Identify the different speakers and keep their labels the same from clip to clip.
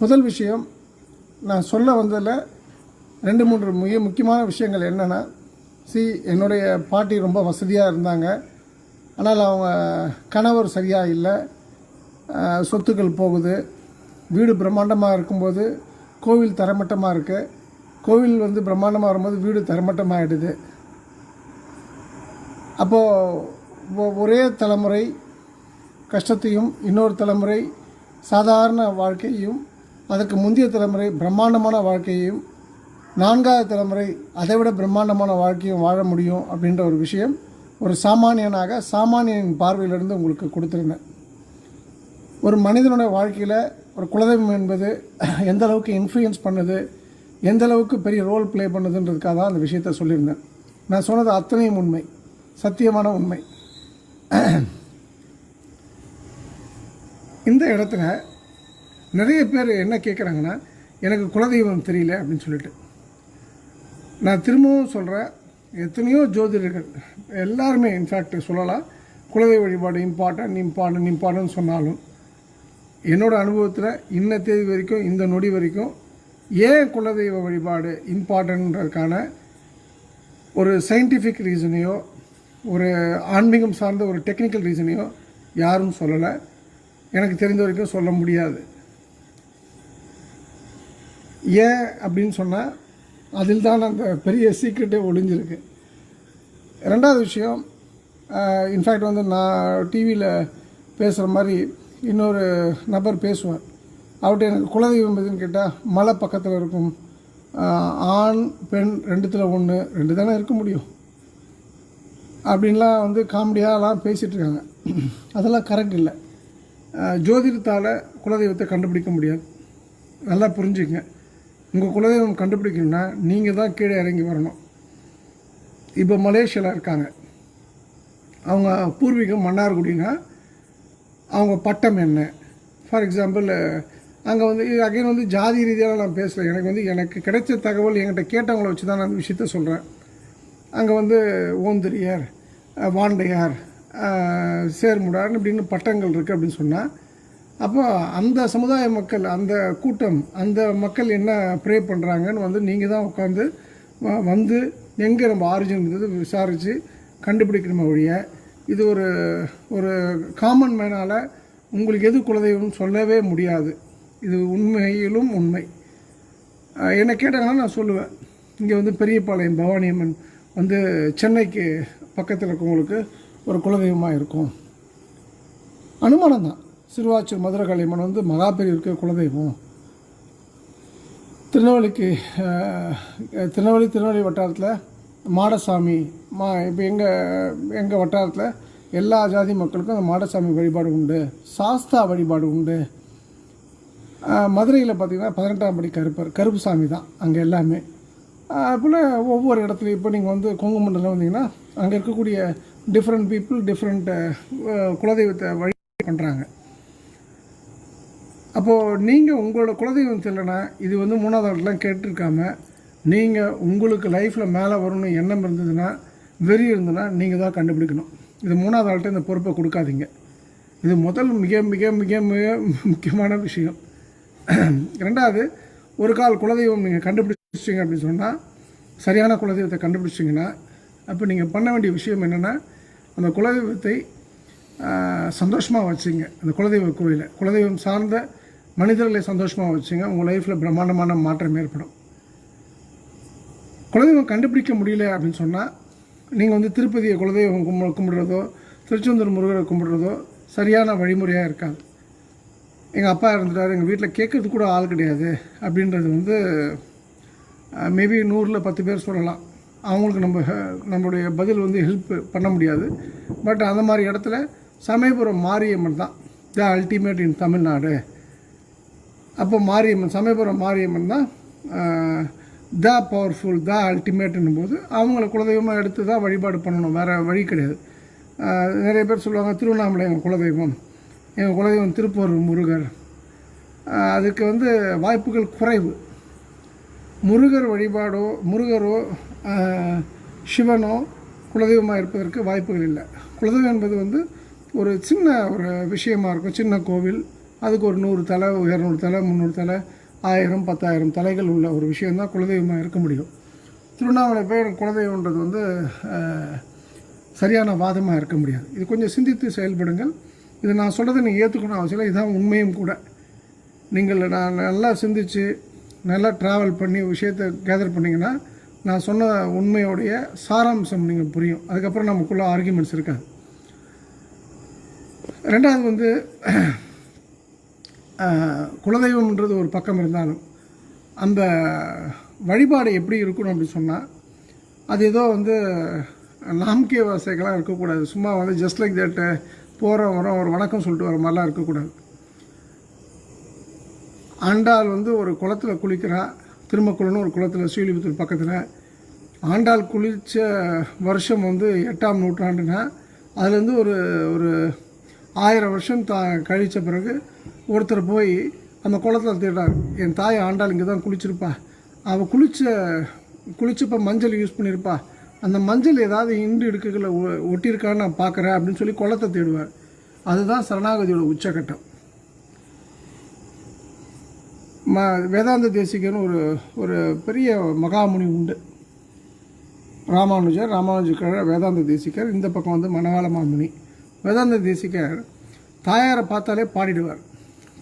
Speaker 1: முதல் விஷயம் நான் சொல்ல வந்ததில் ரெண்டு மூன்று மிக முக்கியமான விஷயங்கள் என்னென்னா சி என்னுடைய பாட்டி ரொம்ப வசதியாக இருந்தாங்க. ஆனால் அவங்க கணவர் சரியாக இல்லை. சொத்துக்கள் போகுது. வீடு பிரம்மாண்டமாக இருக்கும்போது கோவில் தரமட்டமாக இருக்குது கோவில் வந்து பிரம்மாண்டமாக வரும்போது வீடு தரமட்டமாகிடுது அப்போது ஒரே தலைமுறை கஷ்டத்தையும் இன்னொரு தலைமுறை சாதாரண வாழ்க்கையும் அதற்கு முந்தைய தலைமுறை பிரம்மாண்டமான வாழ்க்கையையும் நான்காவது தலைமுறை அதைவிட பிரம்மாண்டமான வாழ்க்கையும் வாழ முடியும் அப்படின்ற ஒரு விஷயம் ஒரு சாமானியனாக சாமானியனின் பார்வையிலிருந்து உங்களுக்கு கொடுத்துருந்தேன். ஒரு மனிதனுடைய வாழ்க்கையில் ஒரு குலதெய்வம் என்பது எந்த அளவுக்கு இன்ஃப்ளூயன்ஸ் பண்ணுது எந்த அளவுக்கு பெரிய ரோல் ப்ளே பண்ணுதுன்றதுக்காக தான் அந்த விஷயத்த சொல்லியிருந்தேன். நான் சொன்னது அத்தனையும் உண்மை சத்தியமான உண்மை. இந்த இடத்துல நிறைய பேர் என்ன கேட்குறாங்கன்னா எனக்கு குலதெய்வம் தெரியல அப்படின்னு சொல்லிட்டு. நான் திரும்பவும் சொல்கிறேன் எத்தனையோ ஜோதிடர்கள் எல்லாருமே இன்ஃபேக்ட் சொல்லலாம் குலதெய்வ வழிபாடு இம்பார்ட்டன்ட் இம்பார்ட்டன் இம்பார்ட்டன்ட் சொன்னாலும் என்னோடய அனுபவத்தில் இன்ன தேதி வரைக்கும் இந்த நொடி வரைக்கும் ஏன் குலதெய்வ வழிபாடு இம்பார்ட்டன்றதுக்கான ஒரு சயின்டிஃபிக் ரீசனையோ ஒரு ஆன்மீகம் சார்ந்த ஒரு டெக்னிக்கல் ரீசனையோ யாரும் சொல்லலை. எனக்கு தெரிந்த வரைக்கும் சொல்ல முடியாது. ஏன் அப்படின்னு சொன்னால் அதில் தான் அந்த பெரிய சீக்ரெட்டே ஒளிஞ்சிருக்கு. ரெண்டாவது விஷயம் இன்ஃபேக்ட் வந்து நான் டிவியில் பேசுகிற மாதிரி இன்னொரு நபர் பேசுவார். அவர்கிட்ட எனக்கு குலதெய்வம் எதுன்னு கேட்டால் மலை பக்கத்தில் இருக்கும் ஆண் பெண் ரெண்டுத்தில் ஒன்று ரெண்டு தானே இருக்க முடியும். அப்படின்லாம் வந்து காமெடியாலாம் பேசிகிட்டு இருக்காங்க அதெல்லாம் கரெக்ட் இல்லை. ஜோதிடத்தால் குலதெய்வத்தை கண்டுபிடிக்க முடியாது. நல்லா புரிஞ்சுங்க உங்கள் குலதெய்வம் கண்டுபிடிக்கணும்னா நீங்கள் தான் கீழே இறங்கி வரணும். இப்போ மலேசியாவில் இருக்காங்க. அவங்க பூர்வீகம் மன்னார்குடினா அவங்க பட்டம் என்ன? ஃபார் எக்ஸாம்பிள் அங்கே வந்து அகைன் வந்து ஜாதி ரீதியாக நான் பேசுகிறேன் எனக்கு வந்து எனக்கு கிடைச்ச தகவல் என்கிட்ட கேட்டவங்கள வச்சு தான் நான் அந்த விஷயத்த சொல்கிறேன் அங்கே வந்து ஓந்திரியார் வாண்டையார் சேர்முடார் இப்படின்னு பட்டங்கள் இருக்குது அப்படின்னு சொன்னால் அப்போ அந்த சமுதாய மக்கள் அந்த கூட்டம் அந்த மக்கள் என்ன ப்ரே பண்ணுறாங்கன்னு வந்து நீங்கள் தான் உட்காந்து வ- வந்து எங்கே நம்ம ஆரிஜின் இருந்தது விசாரித்து கண்டுபிடிக்கணுமே ஒழிய இது ஒரு ஒரு காமன் மேனால் உங்களுக்கு எது குலதெய்வம்னு சொல்லவே முடியாது. இது உண்மையிலும் உண்மை. என்னை கேட்டாங்கன்னா நான் சொல்லுவேன். இங்கே வந்து பெரியபாளையம் பவானி அம்மன் வந்து சென்னைக்கு பக்கத்தில் இருக்கவங்களுக்கு ஒரு குலதெய்வமாக இருக்கும். அனுமானம் தான் சிறுவாச்சூர் மதுரை காளியம்மன் வந்து மகாபெரியருக்கு குலதெய்வம். திருநெல்வேலிக்கு திருநெல்வேலி திருநெல்வேலி வட்டாரத்தில் மாடசாமி மா இப்போ எங்கள் எங்கள் வட்டாரத்தில் எல்லா ஜாதி மக்களுக்கும் அந்த மாடசாமி வழிபாடு உண்டு சாஸ்தா வழிபாடு உண்டு. மதுரையில் பார்த்திங்கன்னா பதினெட்டாம் படி கருப்பர் கருப்பு சாமி தான் அங்கே எல்லாமே. போல் ஒவ்வொரு இடத்துலையும் இப்போ நீங்கள் வந்து கொங்குமண்டலம் வந்தீங்கன்னா அங்கே இருக்கக்கூடிய டிஃப்ரெண்ட் பீப்புள் டிஃப்ரெண்ட் குலதெய்வத்தை வழி பண்ணுறாங்க அப்போது நீங்கள் உங்களோட குலதெய்வம் தெரியலனா இது வந்து மூணாவது ஆள்லாம் கேட்டிருக்காம நீங்கள் உங்களுக்கு லைஃப்பில் மேலே வரணும்னு எண்ணம் இருந்ததுன்னா வெறி இருந்ததுன்னா நீங்கள் தான் கண்டுபிடிக்கணும். இது மூணாவது ஆள்கிட்ட இந்த பொறுப்பை கொடுக்காதீங்க. இது முதல் மிக மிக மிக மிக முக்கியமான விஷயம். ரெண்டாவது ஒரு கால் குலதெய்வம் நீங்கள் கண்டுபிடிச்சிங்க அப்படின்னு சொன்னால் சரியான குலதெய்வத்தை கண்டுபிடிச்சிங்கன்னா அப்போ நீங்கள் பண்ண வேண்டிய விஷயம் என்னென்னா அந்த குலதெய்வத்தை சந்தோஷமாக வச்சுங்க. அந்த குலதெய்வ கோயிலை. குலதெய்வம் சார்ந்த மனிதர்களை சந்தோஷமாக வச்சுங்க. உங்கள் லைஃப்பில் பிரம்மாண்டமான மாற்றம் ஏற்படும். குலதெய்வம் கண்டுபிடிக்க முடியல அப்படின்னு சொன்னால் நீங்கள் வந்து திருப்பதியை குலதெய்வம் கும்ப கும்பிடுறதோ திருச்செந்தூர் முருகரை கும்பிடுறதோ சரியான வழிமுறையாக இருக்காது. எங்கள் அப்பா இருந்துட்டார் எங்கள் வீட்டில் கேட்குறது கூட ஆள் கிடையாது. அப்படின்றது வந்து மேபி நூறில் பத்து பேர் சொல்லலாம். அவங்களுக்கு நம்ம ஹெ- நம்மளுடைய பதில் வந்து ஹெல்ப் பண்ண முடியாது. பட் அந்த மாதிரி இடத்துல சமயபுரம் மாரியம்மன் தான் த அல்டிமேட் இன் தமிழ்நாடு. அப்போ மாரியம்மன் சமயபுரம் மாரியம்மன் தான் த பவர்ஃபுல் த அல்டிமேட்டுன்னும் போது அவங்கள குலதெய்வமாக எடுத்து தான் வழிபாடு பண்ணணும் வேறு வழி கிடையாது. நிறைய பேர் சொல்லுவாங்க திருவண்ணாமலை எங்கள் குலதெய்வம் எங்கள் குலதெய்வம் திருப்பூர் முருகர். அதுக்கு வந்து வாய்ப்புகள் குறைவு. முருகர் வழிபாடோ முருகரோ சிவனோ குலதெய்வமாக இருப்பதற்கு வாய்ப்புகள் இல்லை. குலதெய்வம் என்பது வந்து ஒரு சின்ன ஒரு விஷயமாக இருக்கும் சின்ன கோவில் அதுக்கு ஒரு நூறு தலை இரநூறு தலை முந்நூறு தலை ஆயிரம் பத்தாயிரம் தலைகள் உள்ள ஒரு விஷயந்தான் குலதெய்வமாக இருக்க முடியும். திருவண்ணாமலை பேர் குலதெய்வன்றது வந்து சரியான வாதமாக இருக்க முடியாது. இது கொஞ்சம் சிந்தித்து செயல்படுங்கள். இது நான் சொல்கிறத நீங்கள் ஏற்றுக்கணும் அவசியம் இல்லை. இதுதான் உண்மையும் கூட. நீங்கள் நான் நல்லா சிந்தித்து நல்லா ட்ராவல் பண்ணி விஷயத்தை கேதர் பண்ணிங்கன்னா நான் சொன்ன உண்மையோடைய சாராம்சம் நீங்கள் புரியும். அதுக்கப்புறம் நமக்குள்ள ஆர்கியூமெண்ட்ஸ் இருக்காது. ரெண்டாவது வந்து குலதெய்வம்ன்றது ஒரு பக்கம் இருந்தாலும் அந்த வழிபாடு எப்படி இருக்கணும் அப்படின்னு சொன்னால் அது ஏதோ வந்து நாம்கே வாசைகளாக இருக்கக்கூடாது. சும்மா வந்து ஜஸ்ட் லைக் தட் போகிற வரோம் ஒரு வணக்கம் சொல்லிட்டு வர மாதிரிலாம் இருக்கக்கூடாது. ஆண்டாள் வந்து ஒரு குளத்துல குளிக்கிறா திருமக்குளம்னு ஒரு குளத்தில் ஸ்ரீலிபுத்தூர் பக்கத்தில். ஆண்டாள் குளித்த வருஷம் வந்து எட்டாம் நூற்றாண்டுனா அதுலேருந்து ஒரு ஒரு ஆயிரம் வருஷம் தா கழித்த பிறகு ஒருத்தர் போய் அந்த குளத்தில் தேடுறார். என் தாய் ஆண்டாள் இங்கே தான் குளிச்சிருப்பா. அவள் குளித்த குளிச்சப்ப மஞ்சள் யூஸ் பண்ணியிருப்பா அந்த மஞ்சள் ஏதாவது இண்டு இடுக்குகளை ஒ- ஒட்டியிருக்கான்னு நான் பார்க்குறேன் அப்படின்னு சொல்லி குளத்தை தேடுவார். அதுதான் சரணாகதியோட உச்சக்கட்டம் ம வேதாந்த தேசிகர்னு ஒரு ஒரு பெரிய மகாமுனி உண்டு. ராமானுஜர் ராமானுஜர் வேதாந்த தேசிகர் இந்த பக்கம் வந்து மணவாள மாமுனி. வேதாந்த தேசிகர் தாயாரை பார்த்தாலே பாடிடுவார்.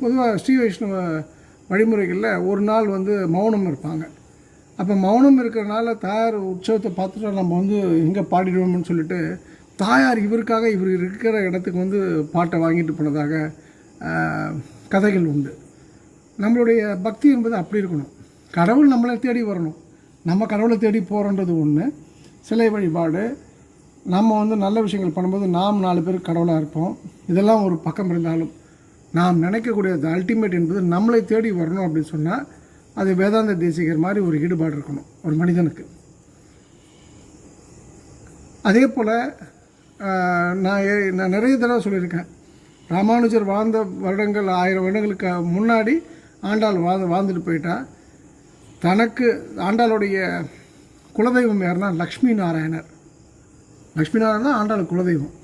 Speaker 1: பொதுவாக ஸ்ரீ வைஷ்ணவ வழிமுறைகளில் ஒரு நாள் வந்து மௌனம் இருப்பாங்க. அப்போ மௌனம் இருக்கிறனால தாயார் உற்சவத்தை பார்த்துட்டு நம்ம வந்து எங்கே பாடிடுவோம்னு சொல்லிட்டு தாயார் இவருக்காக இவர் இருக்கிற இடத்துக்கு வந்து பாட்டை வாங்கிட்டு போனதாக கதைகள் உண்டு. நம்மளுடைய பக்தி என்பது அப்படி இருக்கணும். கடவுள் நம்மளை தேடி வரணும். நம்ம கடவுளை தேடி போகிறோன்றது ஒன்று சிலை வழிபாடு. நம்ம வந்து நல்ல விஷயங்கள் பண்ணும்போது நாம் நாலு பேர் கடவுளாக இருப்போம். இதெல்லாம் ஒரு பக்கம் இருந்தாலும். நாம் நினைக்கக்கூடிய அல்டிமேட் என்பது நம்மளை தேடி வரணும் அப்படின்னு சொன்னால் அது வேதாந்த தேசிகர் மாதிரி ஒரு ஈடுபாடு இருக்கணும் ஒரு மனிதனுக்கு. அதே போல் நான் நான் நிறைய தடவை சொல்லியிருக்கேன். ராமானுஜர் வாழ்ந்த வருடங்கள் ஆயிரம் வருடங்களுக்கு முன்னாடி ஆண்டாள் வாழ்ந்து வாழ்ந்துட்டு போயிட்டா. தனக்கு ஆண்டாளுடைய குலதெய்வம் யாருன்னா லக்ஷ்மி நாராயணர். லக்ஷ்மி நாராயணன் தான் ஆண்டாள் குலதெய்வம்.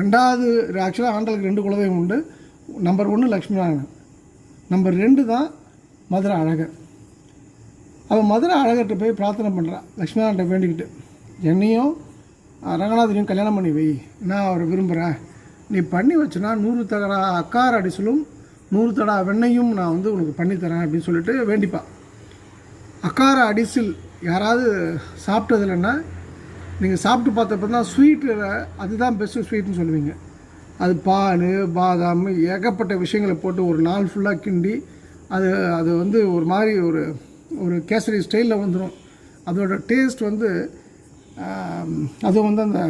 Speaker 1: ரெண்டாவது ஆக்சுவலாக ஆண்டாளுக்கு ரெண்டு குலதெய்வம் உண்டு. நம்பர் ஒன்று லக்ஷ்மி நாராயணன். நம்பர் ரெண்டு தான் மதுரை அழகர். அவள் மதுரை அழகர்கிட்ட போய் பிரார்த்தனை பண்ணுறான் லக்ஷ்மி நாராயண வேண்டிக்கிட்டு என்னையும் ரங்கநாதனையும் கல்யாணம் பண்ணி வை. நான் அவரை விரும்புகிறேன் நீ பண்ணி வச்சுனா நூறு தடா அக்கார அடிசலும் நூறு தடா வெண்ணையும் நான் வந்து உனக்கு பண்ணித்தரேன் அப்படின்னு சொல்லிட்டு வேண்டிப்பான் அக்கார அடிசில் யாராவது சாப்பிட்டது இல்லைன்னா நீங்கள் சாப்பிட்டு பார்த்தப்ப தான் ஸ்வீட்டில் அதுதான் பெஸ்ட்டு ஸ்வீட்னு சொல்லுவீங்க. அது பால் பாதாம் ஏகப்பட்ட விஷயங்களை போட்டு ஒரு நாள் ஃபுல்லாக கிண்டி அது அது வந்து ஒரு மாதிரி ஒரு ஒரு கேசரி ஸ்டைலில் வந்துடும் அதோட டேஸ்ட் வந்து அது வந்து அந்த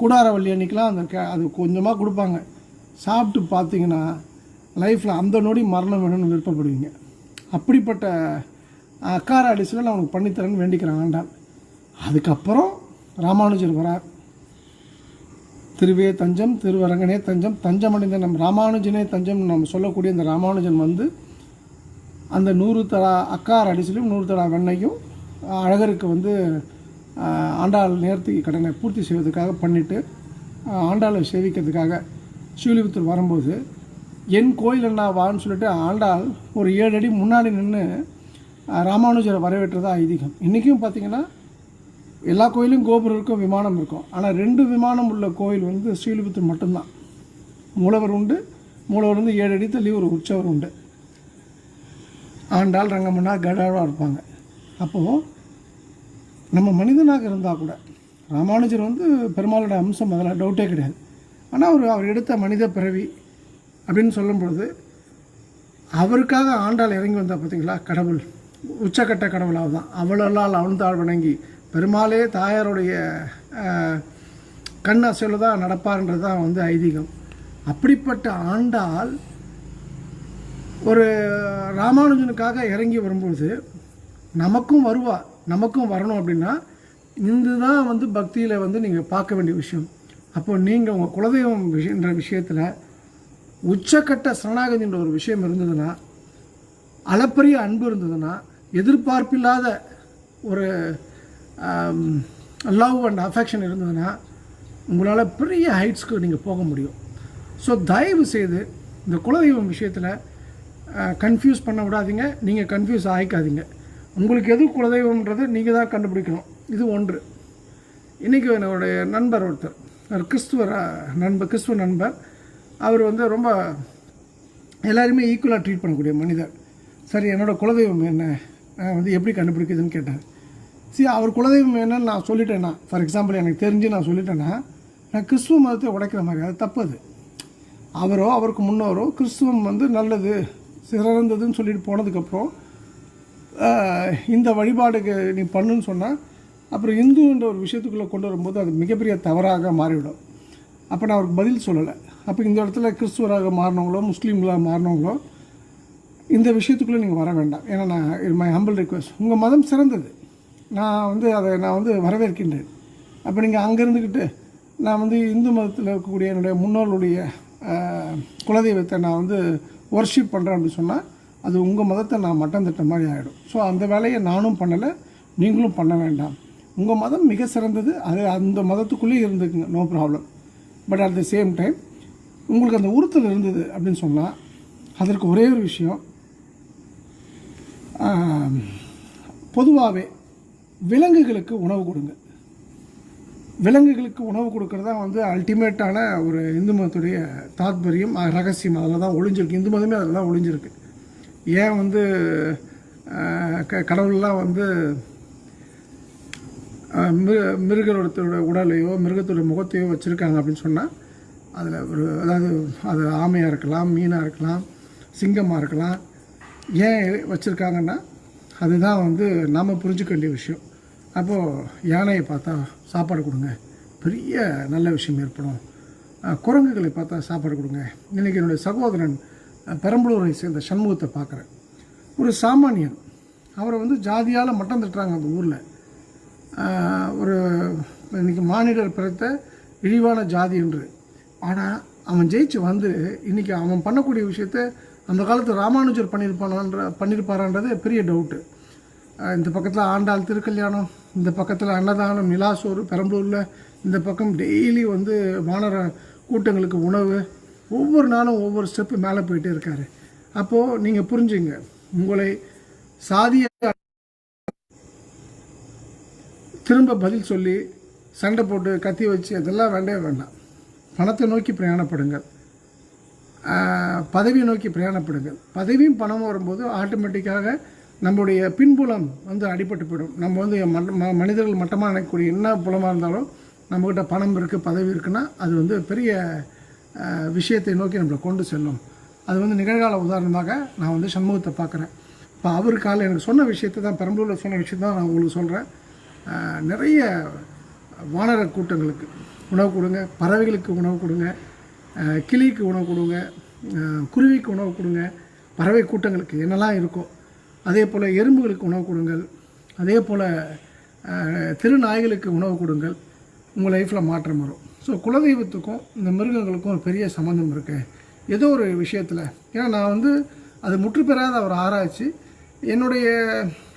Speaker 1: கூடாரவள்ளி அன்னைக்கெலாம் அந்த கே அது கொஞ்சமாக கொடுப்பாங்க. சாப்பிட்டு பார்த்தீங்கன்னா லைஃப்பில் அந்த நொடி மரணம் வேணும்னு விருப்பப்படுவீங்க. அப்படிப்பட்ட அக்கார அடிசில் நான் உனக்கு பண்ணித்தரேன்னு வேண்டிக்கிறேன் ஆண்டாள் அதுக்கப்புறம் ராமானுஜர் வரார் திருவே தஞ்சம் திருவரங்கனே தஞ்சம் தஞ்சமடைந்த நம் ராமானுஜனே தஞ்சம் நம்ம சொல்லக்கூடிய இந்த ராமானுஜன் வந்து அந்த நூறு தடா அக்கார் அடிசிலும் நூறு தடா வெண்ணையும் அழகருக்கு வந்து ஆண்டாள் நேரத்துக்கு கடனை பூர்த்தி செய்வதற்காக பண்ணிட்டு ஆண்டாளை சேவிக்கிறதுக்காக சீலிபுத்தூர் வரும்போது என் கோயில் என்ன வான்னு சொல்லிட்டு ஆண்டாள் ஒரு ஏழு அடி முன்னாடி நின்று ராமானுஜரை வரவேற்றதா ஐதீகம். இன்றைக்கும் பார்த்தீங்கன்னா எல்லா கோயிலும் கோபுரம் இருக்கும் விமானம் இருக்கும். ஆனால் ரெண்டு விமானம் உள்ள கோயில் வந்து ஸ்ரீலிபுத்தூர் மட்டும்தான். மூலவர் உண்டு. மூலவர் வந்து ஏழு அடி தள்ளி ஒரு உற்சவர் உண்டு. ஆண்டாள் ரங்கமன்னா கடாழ்வாக இருப்பாங்க. அப்போது நம்ம மனிதனாக இருந்தால் கூட ராமானுஜர் வந்து பெருமாளோட அம்சம் அதில் டவுட்டே கிடையாது. ஆனால் அவர் அவர் எடுத்த மனித பிறவி அப்படின்னு சொல்லும் பொழுது அவருக்காக ஆண்டாள் இறங்கி வந்தால் பார்த்தீங்களா கடவுள். உச்சக்கட்ட கடவுளாக தான் அவளால் அவன்தாள் வணங்கி பெருமாளே தாயாருடைய கண் அசையில் தான் நடப்பார்ன்றது தான் வந்து ஐதீகம். அப்படிப்பட்ட ஆண்டால் ஒரு ராமானுஜனுக்காக இறங்கி வரும்பொழுது நமக்கும் வருவா நமக்கும் வரணும் அப்படின்னா இதுதான் வந்து பக்தியில் வந்து நீங்கள் பார்க்க வேண்டிய விஷயம். அப்போ நீங்கள் உங்கள் குலதெய்வம் விஷயன்ற விஷயத்தில் உச்சக்கட்ட சரணாகதின்ற ஒரு விஷயம் இருந்ததுன்னா அளப்பரிய அன்பு இருந்ததுன்னா எதிர்பார்ப்பில்லாத ஒரு லவ் அண்ட் அஃபெக்ஷன் இருந்ததுன்னா உங்களால் பெரிய ஹைட்ஸ்க்கு நீங்கள் போக முடியும். ஸோ தயவு செய்து இந்த குலதெய்வம் விஷயத்தில் கன்ஃபியூஸ் பண்ண விடாதீங்க. நீங்கள் கன்ஃபியூஸ் ஆகிக்காதீங்க உங்களுக்கு எது குலதெய்வம்ன்றது நீங்கள் தான் கண்டுபிடிக்கணும். இது ஒன்று. இன்றைக்கி என்னுடைய நண்பர் ஒருத்தர். ஒரு கிறிஸ்துவர் நண்பர் கிறிஸ்துவ நண்பர். அவர் வந்து ரொம்ப எல்லாருமே ஈக்குவலாக ட்ரீட் பண்ணக்கூடிய மனிதர். சரி என்னோடய குலதெய்வம் என்ன? நான் வந்து எப்படி கண்டுபிடிக்குதுன்னு கேட்டார் சரி அவர் குலதெய்வம் என்னன்னு நான் சொல்லிட்டேன்னா ஃபார் எக்ஸாம்பிள் எனக்கு தெரிஞ்சு நான் சொல்லிட்டேன்னா நான் கிறிஸ்துவ மதத்தை உடைக்கிற மாதிரி அது தப்பு அது அவரோ அவருக்கு முன்னோரோ கிறிஸ்துவம் வந்து நல்லது சிறந்ததுன்னு சொல்லிட்டு போனதுக்கப்புறம் இந்த வழிபாடுக்கு நீ பண்ணுன்னு சொன்னால் அப்புறம் இந்துன்ற ஒரு விஷயத்துக்குள்ளே கொண்டு வரும்போது அது மிகப்பெரிய தவறாக மாறிவிடும். அப்போ நான் அவருக்கு பதில் சொல்லலை. அப்போ இந்த இடத்துல கிறிஸ்துவராக மாறினவங்களோ முஸ்லீம்களாக மாறினவங்களோ இந்த விஷயத்துக்குள்ளே நீங்கள் வர வேண்டாம். ஏன்னா நான் மை ஹம்பிள் ரிக்வெஸ்ட் உங்கள் மதம் சிறந்தது. நான் வந்து அதை நான் வந்து வரவேற்கின்றேன். அப்போ நீங்கள் அங்கே இருந்துக்கிட்டு நான் வந்து இந்து மதத்தில் இருக்கக்கூடிய என்னுடைய முன்னோர்களுடைய குலதெய்வத்தை நான் வந்து ஒர்ஷிப் பண்ணுறேன் அப்படின்னு சொன்னால் அது உங்கள் மதத்தை நான் மட்டம் திட்ட மாதிரி ஆகிடும் ஸோ அந்த வேலையை நானும் பண்ணலை நீங்களும் பண்ண வேண்டாம். உங்கள் மதம் மிக சிறந்தது அது அந்த மதத்துக்குள்ளேயே இருந்துக்குங்க no problem but at the same time உங்களுக்கு அந்த உறுத்தல் இருந்தது அப்படின்னு சொன்னால் அதற்கு ஒரே ஒரு விஷயம் பொதுவாகவே விலங்குகளுக்கு உணவு கொடுங்க. விலங்குகளுக்கு உணவு கொடுக்கறது தான் வந்து அல்டிமேட்டான ஒரு இந்து மதத்துடைய தாத்பரியம். ரகசியம். அதில் தான் ஒளிஞ்சிருக்கு. இந்து மதமே அதில் தான் ஒளிஞ்சிருக்கு. ஏன் வந்து க கடவுள்லாம் வந்து மிரு மிருகத்தோட உடலையோ மிருகத்தோட முகத்தையோ வச்சுருக்காங்க அப்படின்னு சொன்னால் அதில் ஒரு அதாவது அது ஆமையாக இருக்கலாம் மீனாக இருக்கலாம் சிங்கமாக இருக்கலாம். ஏன் வச்சுருக்காங்கன்னா அதுதான் வந்து நாம் புரிஞ்சுக்க வேண்டிய விஷயம். அப்போது யானையை பார்த்தா சாப்பாடு கொடுங்க. பெரிய நல்ல விஷயம் ஏற்படும். குரங்குகளை பார்த்தா சாப்பாடு கொடுங்க. இன்றைக்கி என்னுடைய சகோதரன் பெரம்பலூரை சேர்ந்த சண்முகத்தை பார்க்குறேன். ஒரு சாமானியன். அவரை வந்து ஜாதியால் மட்டம் தட்டுறாங்க அந்த ஊரில். ஒரு இன்றைக்கி மானிடர் பிறத்த இழிவான ஜாதி என்று. ஆனால் அவன் ஜெயிச்சு வந்து இன்னைக்கு அவன் பண்ணக்கூடிய விஷயத்த அந்த காலத்து ராமானுஜர் பண்ணியிருப்பானான்ற பண்ணியிருப்பாரான்றது பெரிய டவுட்டு இந்த பக்கத்தில் ஆண்டாள் திருக்கல்யாணம் இந்த பக்கத்தில் அன்னதானம் நிலாசோறு பெரம்பலூரில் இந்த பக்கம் டெய்லி வந்து வானர கூட்டங்களுக்கு உணவு ஒவ்வொரு நாளும் ஒவ்வொரு ஸ்டெப்பு மேலே போயிட்டே இருக்காரு. அப்போது நீங்கள் புரிஞ்சுங்க உங்களை சாதிய திரும்ப பதில் சொல்லி சண்டை போட்டு கத்தி வச்சு அதெல்லாம் வேண்டவே வேண்டாம். பணத்தை நோக்கி பிரயாணப்படுங்கள். பதவியை நோக்கி பிரயாணப்படுங்கள். பதவியும் பணமும் வரும்போது ஆட்டோமேட்டிக்காக நம்முடைய பின்புலம் வந்து அடிபட்டு போயிடும். நம்ம வந்து ம- மனிதர்கள் மட்டமாக நினைக்கக்கூடிய என்ன புலமாக இருந்தாலும் நம்மக்கிட்ட பணம் இருக்குது பதவி இருக்குன்னா அது வந்து பெரிய விஷயத்தை நோக்கி நம்மளை கொண்டு செல்லும். அது வந்து நிகழ்கால உதாரணமாக நான் வந்து சண்முகத்தை பார்க்குறேன். இப்போ அவர் காலை எனக்கு சொன்ன விஷயத்தை தான் பெரம்பலூரில் சொன்ன விஷயத்த தான் நான் உங்களுக்கு சொல்கிறேன் நிறைய வானர கூட்டங்களுக்கு உணவு கொடுங்க பறவைகளுக்கு உணவு கொடுங்க கிளிக்கு உணவு கொடுங்க குருவிக்கு உணவு கொடுங்க பறவை கூட்டங்களுக்கு என்னெல்லாம் இருக்கோ அதே போல் எறும்புகளுக்கு உணவு கொடுங்கள் அதே போல் திருநாய்களுக்கு உணவு கொடுங்கள் உங்கள் லைஃப்பில் மாற்றம் வரும். ஸோ குலதெய்வத்துக்கும் இந்த மிருகங்களுக்கும் ஒரு பெரிய சம்மந்தம் இருக்குது ஏதோ ஒரு விஷயத்தில். ஏன்னா நான் வந்து அது முற்று பெறாத ஒரு ஆராய்ச்சி. என்னுடைய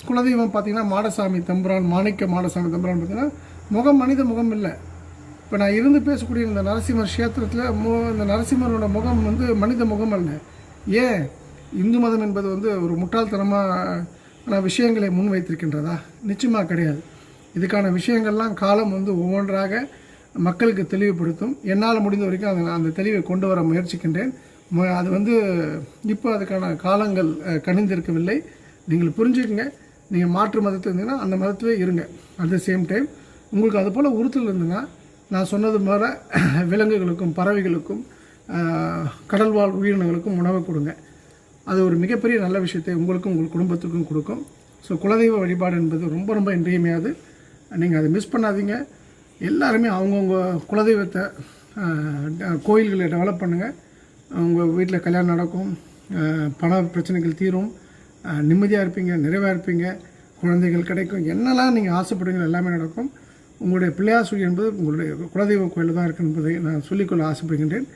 Speaker 1: குலதெய்வம் பார்த்திங்கன்னா மாடசாமி தம்புரான் மாணிக்க மாடசாமி தம்புரான் பார்த்தீங்கன்னா முகம் மனித முகம் இல்லை. இப்போ நான் இருந்து பேசக்கூடிய இந்த நரசிம்மர் க்ஷேத்திரத்தில் மு இந்த நரசிம்மரோட முகம் வந்து மனித முகம் அல்ல. ஏன்? இந்து மதம் என்பது வந்து ஒரு முட்டாள்தனமான விஷயங்களை முன்வைத்திருக்கின்றதா? நிச்சயமாக கிடையாது. இதுக்கான விஷயங்கள்லாம் காலம் வந்து ஒவ்வொன்றாக மக்களுக்கு தெளிவுபடுத்தும். என்னால் முடிந்த வரைக்கும் அதை நான் அந்த தெளிவை கொண்டு வர முயற்சிக்கின்றேன். அது வந்து இப்போ அதுக்கான காலங்கள் கணிந்திருக்கவில்லை நீங்கள் புரிஞ்சுக்கங்க. நீங்கள் மாற்று மதத்தில் இருந்தீங்கன்னா அந்த மதத்திலே இருங்க. அட் த சேம் டைம் உங்களுக்கு அது போல் உறுத்தல் இருந்ததுன்னா நான் சொன்னது போல விலங்குகளுக்கும் பறவைகளுக்கும் கடல்வாழ் உயிரினங்களுக்கும் உணவை கொடுங்க. அது ஒரு மிகப்பெரிய நல்ல விஷயத்தை உங்களுக்கும் உங்கள் குடும்பத்துக்கும் கொடுக்கும். ஸோ குலதெய்வ வழிபாடு என்பது ரொம்ப ரொம்ப இன்றியமையாது. நீங்கள் அதை மிஸ் பண்ணாதீங்க. எல்லாருமே அவங்கவுங்க குலதெய்வத்தை கோயில்களை டெவலப் பண்ணுங்கள் உங்கள் வீட்டில் கல்யாணம் நடக்கும் பண பிரச்சனைகள் தீரும் நிம்மதியாக இருப்பீங்க நிறைவாக இருப்பீங்க குழந்தைகள் கிடைக்கும் என்னெல்லாம் நீங்கள் ஆசைப்படுறீங்களோ எல்லாமே நடக்கும். உங்களுடைய பிள்ளையார் என்பது உங்களுடைய குலதெய்வ கோயில் தான் இருக்கு என்பதை நான் சொல்லிக்கொள்ள ஆசைப்படுகின்றேன்.